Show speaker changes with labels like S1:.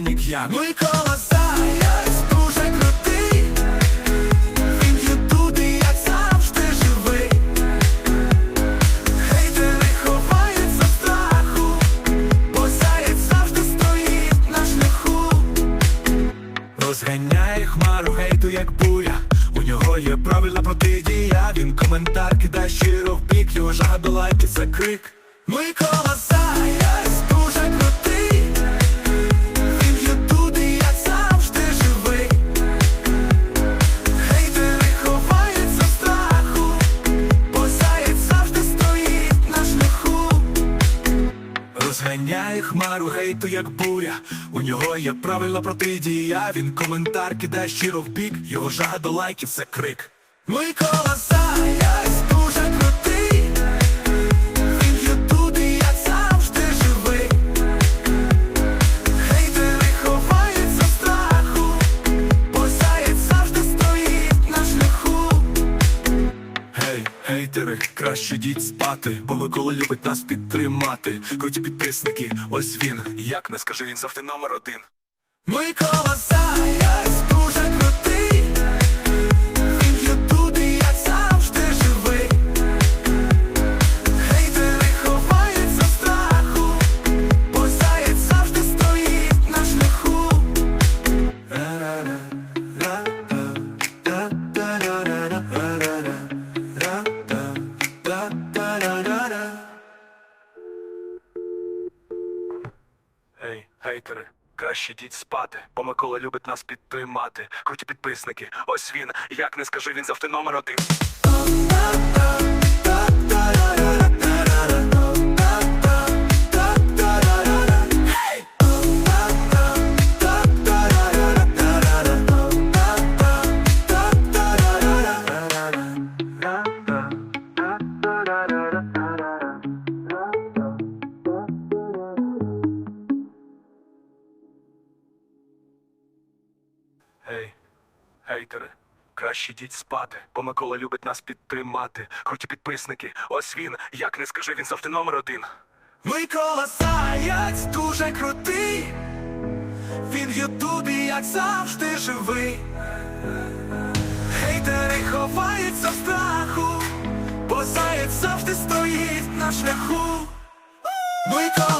S1: Женік як Микола Заяць дуже крутий. Він як завжди, живий. Хейтери ховаються в страху Бо завжди стоїть на шляху. Розганяє хмару гейту, як буря. У нього є правильна протидія. Він коментар кидає щиро в бік Його жага до лайки це крик. Микола Заяць Розганяє хмару гейту, як буря. У нього є правильна протидія. Він коментар кидає щиро в бік. Його жага до лайків це крик. Микола Заяць Гей, краще йдіть спати, бо Микола любить нас підтримати. Круті підписники, ось він, як не скажи, він завжди номер один. Микола Заяць Ей, гейтери, краще йдіть спати, бо Микола любить нас підтримати. Круті підписники, ось він, як не скажи, він завжди номер один. Гей, гейтери, краще йдіть спати, бо Микола любить нас підтримати. Круті підписники, ось він, як не скажи, він завжди номер один. Микола Заяць дуже крутий. Він в ютубі, як завжди, живий. Хейтери ховаються в страху, бо заєць завжди стоїть на шляху. Микола Заяць